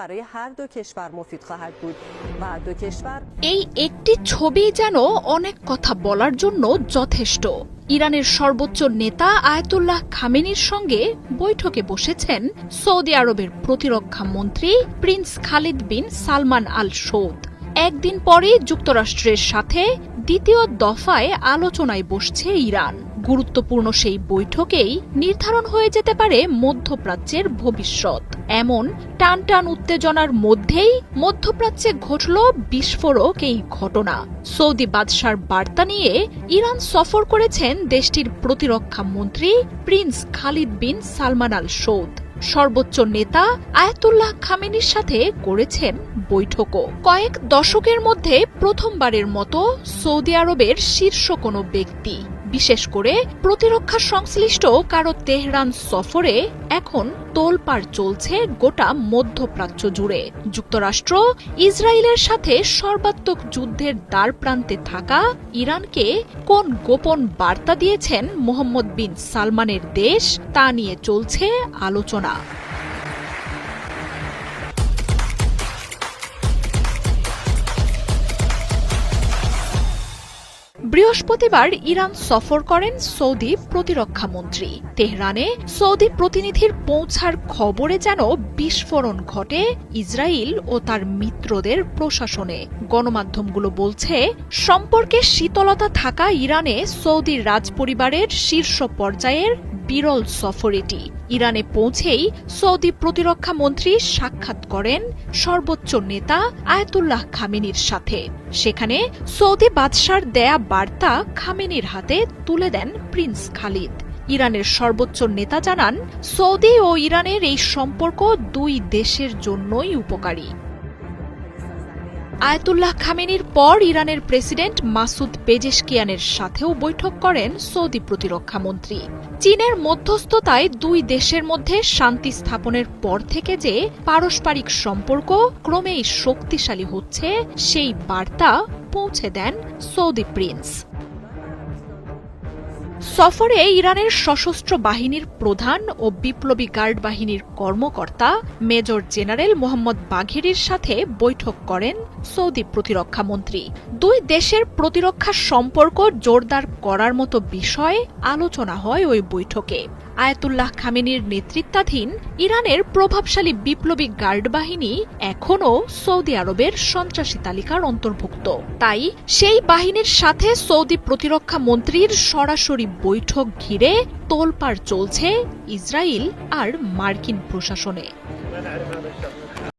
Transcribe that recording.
برای هر دو کشور مفید خواهد بود و دو کشور এই একটি ছবি যেন অনেক কথা বলার জন্য যথেষ্ট ইরানের সর্বোচ্চ নেতা আয়াতুল্লাহ খামেনির সঙ্গে বৈঠকে বসেছেন সৌদি আরবের প্রতিরক্ষা মন্ত্রী prince Khalid bin Salman Al Saud একদিন পরে যুক্তরাষ্ট্রের সাথে দ্বিতীয় দফায় আলোচনায় বসছে ইরান গুরুত্বপূর্ণ সেই বৈঠকেই নির্ধারণ হয়ে যেতে পারে মধ্যপ্রাচ্যের ভবিষ্যৎ। এমন টান টান উত্তেজনার মধ্যেই মধ্যপ্রাচ্যে ঘটল বিস্ফোরক এই ঘটনা। সৌদি বাদশার বার্তা নিয়ে ইরান সফর করেছেন দেশটির প্রতিরক্ষা মন্ত্রী prince Khalid bin Salman Al Saud সর্বোচ্চ নেতা আয়াতুল্লাহ খামেনির সাথে করেছেন বৈঠকও। কয়েক দশকের মধ্যে প্রথমবারের মতো সৌদি আরবের শীর্ষ কোনো ব্যক্তি বিশেষ করে প্রতিরক্ষা সংশ্লিষ্ট কারও তেহরান সফরে এখন তোলপাড় চলছে গোটা মধ্যপ্রাচ্য জুড়ে। যুক্তরাষ্ট্র ইসরায়েলের সাথে সর্বাত্মক যুদ্ধের দ্বার প্রান্তে থাকা ইরানকে কোন গোপন বার্তা দিয়েছেন মোহাম্মদ বিন সালমানের দেশ, তা নিয়ে চলছে আলোচনা। বৃহস্পতিবার ইরান সফর করেন সৌদি প্রতিরক্ষা মন্ত্রী। তেহরানে সৌদি প্রতিনিধির পৌঁছার খবরে যেন বিস্ফোরণ ঘটে, ইসরায়েল ও তার মিত্রদের প্রশাসনে। গণমাধ্যমগুলো বলছে, সম্পর্কে শীতলতা থাকা ইরানে সৌদি রাজপরিবারের শীর্ষ পর্যায়ের বিরল সফর এটি ইরানে পৌঁছেই সৌদি প্রতিরক্ষা মন্ত্রী সাক্ষাৎ করেন সর্বোচ্চ নেতা আয়াতুল্লাহ খামেনির সাথে। সেখানে সৌদি বাদশার দেয়া বার্তা খামেনির হাতে তুলে দেন প্রিন্স খালিদ। ইরানের সর্বোচ্চ নেতা জানান, সৌদি ও ইরানের এই সম্পর্ক দুই দেশের জন্যই উপকারী। আয়াতুল্লাহ খামেনির পর ইরানের প্রেসিডেন্ট মাসুদ পেজেশকিয়ানের সাথেও বৈঠক করেন সৌদি প্রতিরক্ষা মন্ত্রী। চীনের মধ্যস্থতায় দুই দেশের মধ্যে শান্তি স্থাপনের পর থেকে যে পারস্পরিক সম্পর্ক ক্রমেই শক্তিশালী হচ্ছে, সেই বার্তা পৌঁছে দেন সৌদি প্রিন্স। সফরে ইরানের সশস্ত্র বাহিনীর প্রধান ও বিপ্লবী গার্ড বাহিনীর কর্মকর্তা মেজর জেনারেল মোহাম্মদ বাঘেরির সাথে বৈঠক করেন সৌদি প্রতিরক্ষা মন্ত্রী। দুই দেশের প্রতিরক্ষা সম্পর্ক জোরদার করার মতো বিষয়ে আলোচনা হয় ওই বৈঠকে। আয়াতুল্লাহ খামেনির নেতৃত্বাধীন ইরানের প্রভাবশালী বিপ্লবী গার্ড বাহিনী এখনও সৌদি আরবের সন্ত্রাসী তালিকার অন্তর্ভুক্ত। তাই সেই বাহিনীর সাথে সৌদি প্রতিরক্ষা মন্ত্রীর সরাসরি বৈঠক ঘিরে তোলপাড় চলছে ইসরায়েল আর মার্কিন প্রশাসনে।